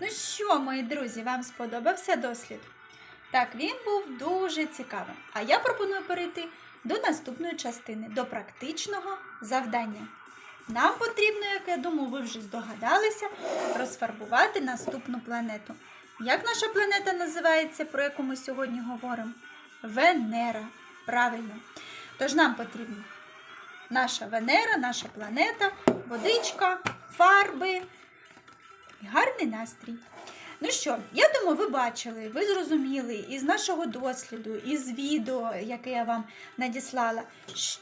Ну що, мої друзі, вам сподобався дослід? Так, він був дуже цікавим. А я пропоную перейти до наступної частини, до практичного завдання. Нам потрібно, як я думаю, ви вже здогадалися, розфарбувати наступну планету. Як наша планета називається, про яку ми сьогодні говоримо? Венера. Правильно. Тож нам потрібно наша Венера, наша планета, водичка, фарби гарний настрій. Ну що, я думаю, ви бачили, ви зрозуміли із нашого досліду, із відео, яке я вам надіслала,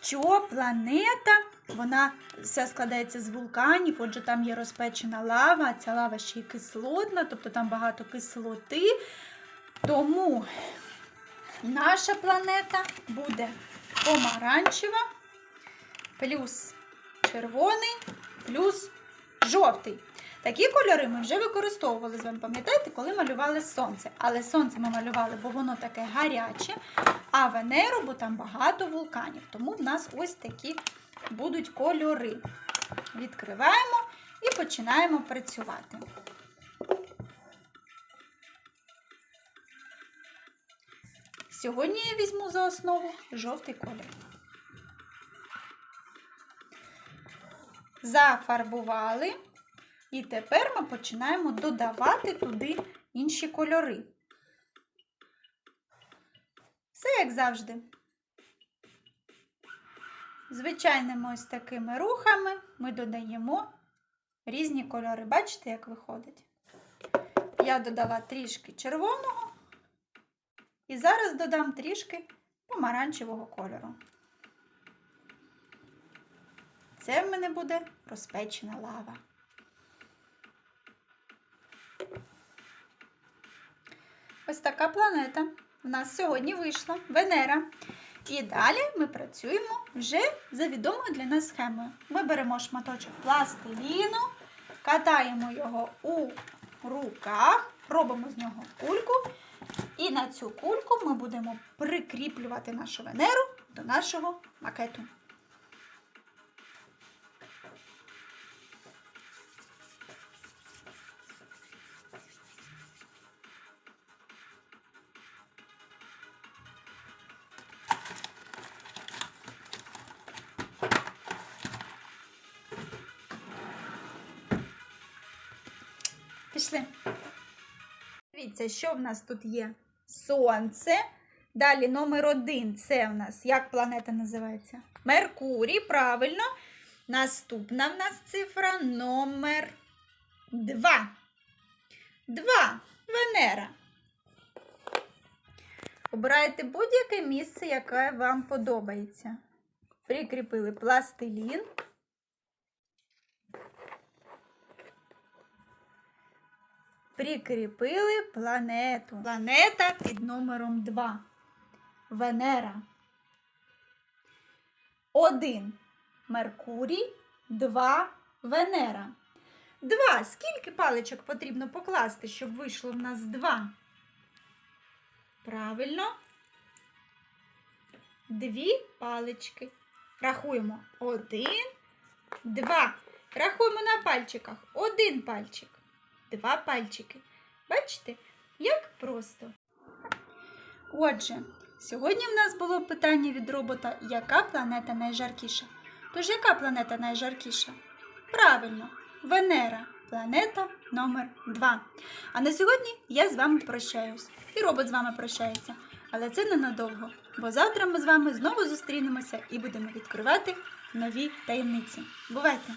що планета вона вся складається з вулканів, отже, там є розпечена лава, ця лава ще й кислотна, тобто там багато кислоти. Тому наша планета буде помаранчева, плюс червоний, плюс жовтий. Такі кольори ми вже використовували з вами, пам'ятаєте, коли малювали сонце. Але сонце ми малювали, бо воно таке гаряче, а Венеру, бо там багато вулканів. Тому в нас ось такі будуть кольори. Відкриваємо і починаємо працювати. Сьогодні я візьму за основу жовтий колір. Зафарбували. І тепер ми починаємо додавати туди інші кольори. Все як завжди. Звичайними ось такими рухами ми додаємо різні кольори. Бачите, як виходить? Я додала трішки червоного і зараз додам трішки помаранчевого кольору. Це в мене буде розпечена лава. Ось така планета в нас сьогодні вийшла Венера. І далі ми працюємо вже за відомою для нас схемою. Ми беремо шматочок пластиліну, катаємо його у руках, робимо з нього кульку. І на цю кульку ми будемо прикріплювати нашу Венеру до нашого макету. Пішли. Дивіться, що в нас тут є? Сонце. Далі номер один це в нас, як планета називається? Меркурій, правильно. Наступна в нас цифра номер два. Два. Венера. Обирайте будь-яке місце, яке вам подобається. Прикріпили пластилін. Прикріпили планету. Планета під номером 2. Венера. 1. Меркурій. 2. Венера. 2. Скільки паличок потрібно покласти, щоб вийшло в нас 2? Правильно. Дві палички. Рахуємо. Один, два. Рахуємо на пальчиках. Один пальчик два пальчики. Бачите, як просто. Отже, сьогодні в нас було питання від робота, яка планета найжаркіша. Тож, яка планета найжаркіша? Правильно, Венера, планета номер 2. А на сьогодні я з вами прощаюсь. І робот з вами прощається. Але це ненадовго, бо завтра ми з вами знову зустрінемося і будемо відкривати нові таємниці. Бувайте!